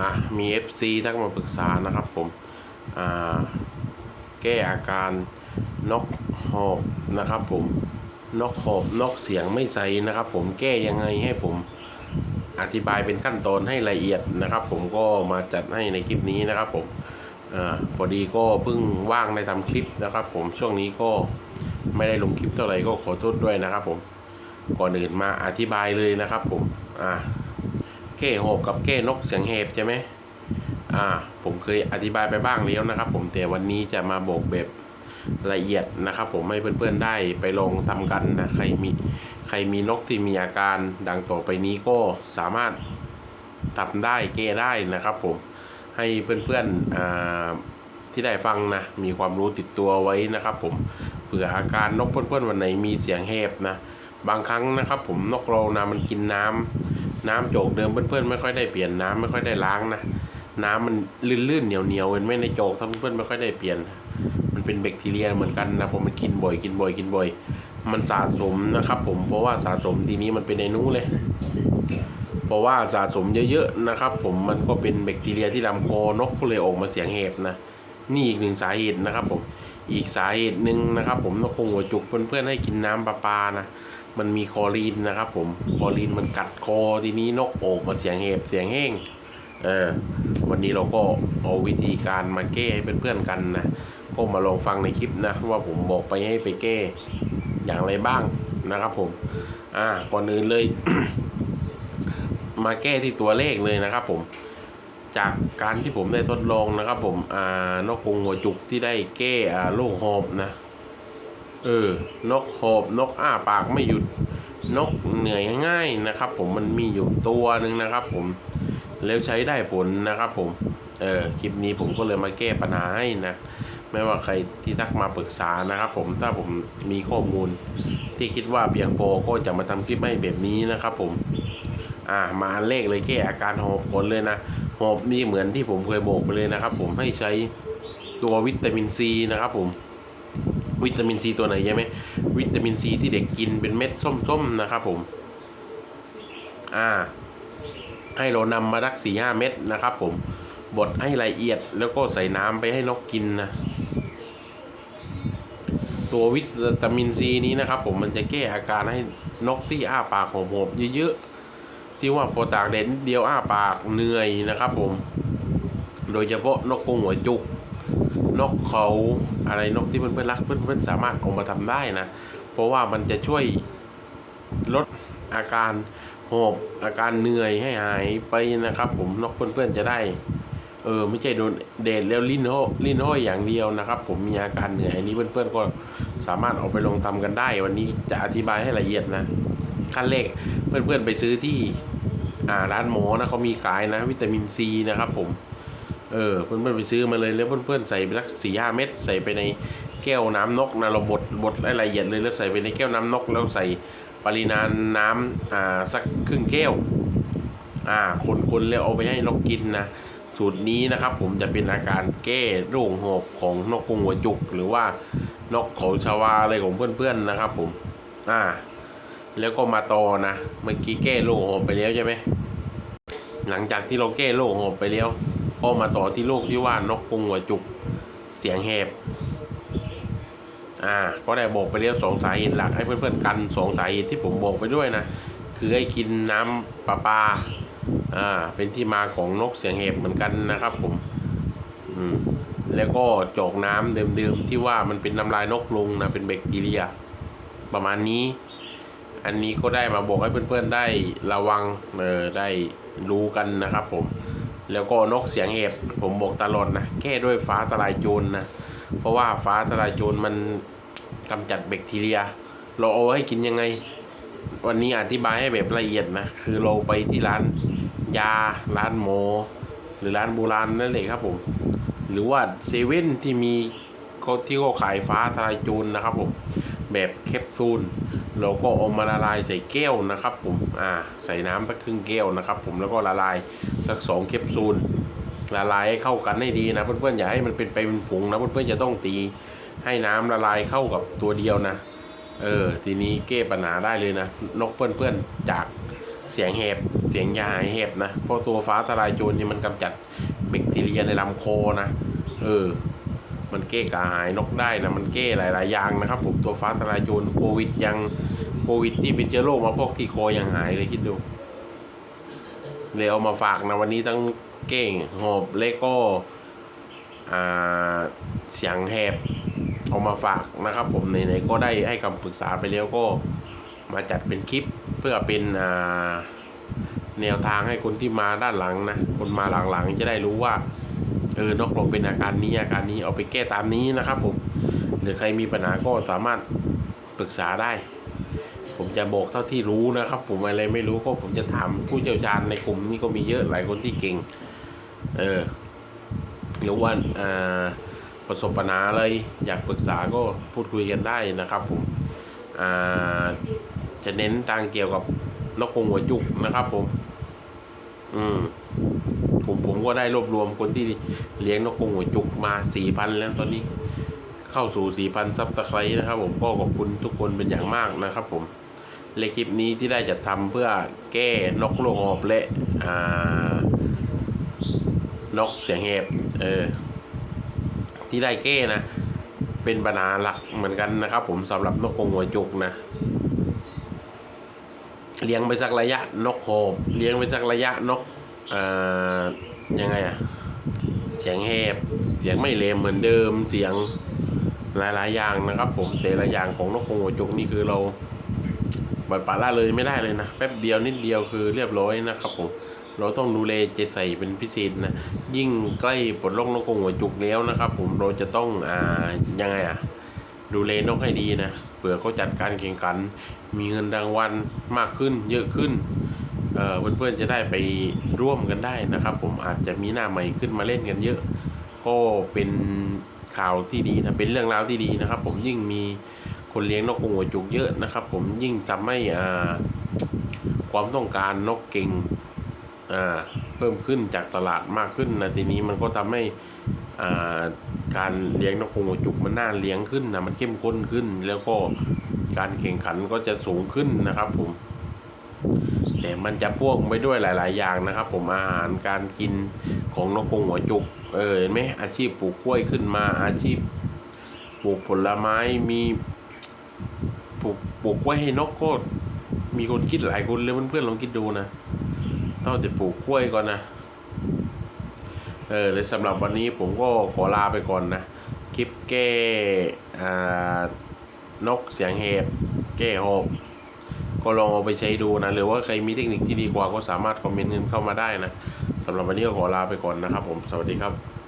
อะมี FC ทักมาปรึกษานะครับผมอ่าแก้อาการนกหอบนะครับผมนกหอบนกเสียงไม่ใสนะครับ ผมแก้ยังไงให้ผมอธิบายเป็นขั้นตอนให้ละเอียดนะครับ ผมก็มาจัดให้ในคลิปนี้นะครับ ผมอพอดีก็เพิ่งว่างในทำคลิปนะครับ ผมช่วงนี้ก็ไม่ได้ลงคลิปเท่าไหร่ก็ขอโทษด้วยนะครับ ผมก่อนอื่นมาอธิบายเลยนะครับ ผมอ่า เก้โหบกับเก้นกเสียงเห็บใช่ไหมอ่า ผมเคยอธิบายไปบ้างแล้วนะครับ ผมแต่วันนี้จะมาบอกแบบละเอียดนะครับ ผมให้เพื่อนๆได้ไปลองทำกันนะใครมีใครมีนกที่มีอาการดังต่อไปนี้ก็สามารถทำได้เก้ได้นะครับ ผมให้เพื่อนๆอ่าที่ได้ฟังนะมีความรู้ติดตัวไว้นะครับ ผมเผื่ออาการนกเพื่อนๆวันไหนมีเสียงเห็บนะบางครั้งนะครับ ผมนกเรานะมันกินน้ำ น้ำโจกเดิมเพื่อนๆไม่ค่อยได้เปลี่ยนน้ำไม่ค่อยได้ล้างนะน้ำมันลื่นๆเหนียวๆเห็นไหมในโจกถ้าเพื่อนๆไม่ค่อยได้เปลี่ยน มันเป็นแบคทีเรียเหมือนกันนะผมมันกินบ่อยกินบ่อยกินบ่อย มันสะสมนะครับ ผมเพราะว่าสะสมทีนี้มันเป็นในนู้เลยเพราะว่าสะสมเยอะๆนะครับ ผมมันก็เป็นแบคทีเรียที่ลำคอนกก็เลยออกมาเสียงเห็บนะนี่อีกหนึ่งสาเหตุนะครับ ผมอีกสาเหตุหนึ่งนะครับ ผมนกคงหัวจุกเพื่อนๆให้กินน้ำประปานะ มันมีคอรีนนะครับ ผมคอรีนมันกัดคอทีนี้นกโอกมาเสียงเห็บเสียงแห้งเออวันนี้เราก็เอาวิธีการมาแก้ให้เพื่อนๆกันนะก็มาลองฟังในคลิปนะว่าผมบอกไปให้ไปแก้อย่างไรบ้างนะครับผม อ่า ก่อนอื่นเลย มาแก้ที่ตัวเลขเลยนะครับ ผม จากการที่ผมได้ทดลองนะครับ ผม อ่านกกงหัวจุกที่ได้แก้อ่าโรคหอบนะ เออนกหอบนกอ้าปากไม่หยุดนกเหนื่อยง่ายนะครับ ผมมันมีอยู่ตัวหนึ่งนะครับ ผมแล้วใช้ได้ผลนะครับผมเออคลิปนี้ผมก็เลยมาแก้ปัญหาให้นะไม่ว่าใครที่ทักมาปรึกษานะครับผมถ้าผมมีข้อมูลที่คิดว่าเพียงพอก็จะมาทำคลิปให้แบบนี้นะครับ ผม อ่ามาเลขเลยแก้อาการหอบผลเลยนะหอบนี่เหมือนที่ผมเคยบอกไปเลยนะครับ ผมให้ใช้ตัววิตามินซีนะครับ ผม วิตามินซีตัวไหนใช่ไหมวิตามินซีที่เด็กกินเป็นเม็ดส้มๆนะครับผม อ่า ให้เรานำมารักสี่ห้าเม็ดนะครับ ผมบดให้ละเอียดแล้วก็ใส่น้ำไปให้นกกินนะตัววิตามินซีนี้นะครับ ผมมันจะแก้อาการให้นกที่อ้าปากหอบๆเยอะๆที่ว่าพอตากแดดนิดเดียวอ้าปากเหนื่อยนะครับ ผม โดยเฉพาะนกกรงหัวจุก นกเขาอะไรนกที่เพื่อนๆรักเพื่อนๆสามารถเอามาทำได้นะ เพราะว่ามันจะช่วยลดอาการหอบอาการเหนื่อยให้หายไปนะครับ ผมนกเพื่อนๆจะได้ เออ ไม่ใช่โดนแดดแล้วลิ้นห้อลิ้นห้อยอย่างเดียวนะครับ ผมมีอาการเหนื่อยนี้เพื่อนๆก็สามารถเอาไปลองทำกันได้ วันนี้จะอธิบายให้ละเอียดนะขั้นแรกเพื่อนๆไปซื้อที่ อ่าร้านหมอนะเขามีขายนะ วิตามินซีนะครับ ผม เออเพื่อนๆไปซื้อมาเลยแล้วเพื่อนๆใส่ไปสักสี่ห้าเม็ดใส่ไปในแก้วน้ำนกนะเราบดบดละเอียดเลยแล้วใส่ไปในแก้วน้ำนก แล้วใส่ปริมาณน้ำอ่าสักครึ่งแก้ว อ่าคนๆแล้วเอาไปให้นกกินนะสูตรนี้นะครับผมจะเป็นอาการแก้โรคหอบของนกกรงหัวจุก หรือว่านกเขาชวาอะไรของเพื่อนๆนะครับผม อ่า แล้วก็มาต่อนะ เมื่อกี้แก้โรคหอบไปแล้วใช่ไหม หลังจากที่เราแก้โรคหอบไปแล้วก็มาต่อที่โรคที่ว่านกกรงหัวจุกเสียงแหบอ่าก็ได้บอกไปแล้วสองสาเหตุหลักให้เพื่อนๆกันสองสาเหตุที่ผมบอกไปด้วยนะคือให้กินน้ำประปลาอ่าเป็นที่มาของนกเสียงเห็บเหมือนกันนะครับผมอืมแล้วก็จอกน้ำเดิมๆที่ว่ามันเป็นน้ำลายนกลุงนะเป็นแบคทีเรีย ประมาณนี้ อันนี้ก็ได้มาบอกให้เพื่อนๆได้ระวังเออได้ รู้กันนะครับผม แล้วก็นกเสียงเห็บผมบอกตลอดนะแก้ด้วยฟ้าทลายโจรนะเพราะว่าฟ้าทลายโจรมันกำจัดแบคทีเรีย เราเอาให้กินยังไง วันนี้อธิบายให้แบบละเอียดนะคือเราไปที่ร้านยาร้านหมอหรือร้านโบราณนั่นแหละครับผมหรือว่าเซเว่นที่มีเขาที่เขาขายฟ้าทลายโจรนะครับผมแบบแคปซูล เราก็เอามาละลายใส่แก้วนะครับ ผมอ่าใส่น้ำสักครึ่งแก้วนะครับ ผมแล้วก็ละลายสักสองแคปซูลละลายให้เข้ากันให้ดีนะเพื่อนๆอย่าให้มันเป็นไปเป็นผงนะเพื่อนๆจะต้องตีให้น้ำละลายเข้ากับตัวเดียวนะ เออ ทีนี้แก้ปัญหาได้เลยนะ นกเพื่อนๆจากเสียงแหบเสียงยาหายเห็บนะเพราะตัวฟ้าทลายโจรนี่มันกำจัดแบคทีเรียในลำคอนะ เออ มันแก้กระหายนกได้นะมันแก้หลาย ๆ อย่างนะครับ ผมตัวฟ้าทลายโจรโควิดยังโควิดที่เป็นเชื้อโรคมาพวกที่คอยังหายเลยคิดดูเลยเอามาฝากนะวันนี้ทั้งเก้งหอบเลโก้อ่เสียงแหบเอามาฝากนะครับ ผมไหนๆก็ได้ให้คำปรึกษาไปแล้วก็มาจัดเป็นคลิปเพื่อเป็นแนวทางให้คนที่มาด้านหลังนะคนมาหลังๆ จะได้รู้ว่า เออนอกลงเป็นอาการนี้อาการนี้เอาไปแก้ตามนี้นะครับ ผมหรือใครมีปัญหาก็สามารถปรึกษาได้ ผมจะบอกเท่าที่รู้นะครับ ผมอะไรไม่รู้ก็ผมจะถามผู้เชี่ยวชาญในกลุ่มนี้ก็มีเยอะหลายคนที่เก่ง เออหรือว่าอ่าประสบปัญหาอะไรอยากปรึกษาก็พูดคุยกันได้นะครับผมอ่าจะเน้นทางเกี่ยวกับนกกรงหัวจุกนะครับผม อืม ผมผมก็ได้รวบรวมคนที่เลี้ยงนกกรงหัวจุกมาสี่พันแล้วตอนนี้เข้าสู่สี่พันซับตะไคร้นะครับ ผมก็ขอบคุณทุกคนเป็นอย่างมากนะครับ ผมในคลิปนี้ที่ได้จัดทำเพื่อแก้นกโลกหอบและอ่านกเสียงแหบเออที่ได้แก้นะ เป็นปัญหาหลักเหมือนกันนะครับ ผมสำหรับนกกรงหัวจุกนะเลี้ยงไปสักระยะนกโหบเลี้ยงไปสักระยะนก ยังไงอะเสียงแหบ เสียงไม่เลมเหมือนเดิม เสียงหลายๆอย่างนะครับ ผมแต่ละอย่างของนกกรงหัวจุกนี่คือเราบัดปาละเลยไม่ได้เลยนะแป๊บเดียวนิดเดียวคือเรียบร้อยนะครับผมเราต้องดูแลใจใส่เป็นพิเศษนะยิ่งใกล้ปลดล็อกนกกรงหัวจุกแล้วนะครับ ผมเราจะต้องอ่ายังไงอะดูแลนกให้ดีนะเผื่อเขาจัดการแข่งขัน มีเงินรางวัลมากขึ้นเยอะขึ้น เพื่อนๆจะได้ไปร่วมกันได้นะครับ ผมอาจจะมีหน้าใหม่ขึ้นมาเล่นกันเยอะ ก็เป็นข่าวที่ดีนะเป็นเรื่องราวที่ดีนะครับ ผมยิ่งมีคนเลี้ยงนกกรงหัวจุกเยอะนะครับ ผมยิ่งทำให้อ่าความต้องการนกเก่งอ่าเพิ่มขึ้นจากตลาดมากขึ้นนะทีนี้มันก็ทำให้อ่าการเลี้ยงนกกรงหัวจุกมันน่าเลี้ยงขึ้นนะมันเข้มข้นขึ้น แล้วก็การแข่งขันก็จะสูงขึ้นนะครับ ผม แต่มันจะพ่วงไปด้วยหลาย ๆ อย่างนะครับ ผมอาหารการกินของนกกรงหัวจุก เออเห็นไหมอาชีพปลูกกล้วยขึ้นมาอาชีพปลูกผลไม้มีปลูกปลูกกล้วยให้นกก็มีคนคิดหลายคนเลยเพื่อนๆลองคิดดูนะต้องจะปลูกกล้วยก่อนนะเออเลยสำหรับวันนี้ผมก็ขอลาไปก่อนนะคลิปแก้อ่นกเสียงเห็บแก้หอบ ก็ลองเอาไปใช้ดูนะ หรือว่าใครมีเทคนิคที่ดีกว่าก็สามารถคอมเมนต์กันเข้ามาได้นะสำหรับวันนี้ก็ขอลาไปก่อนนะครับผมสวัสดีครับ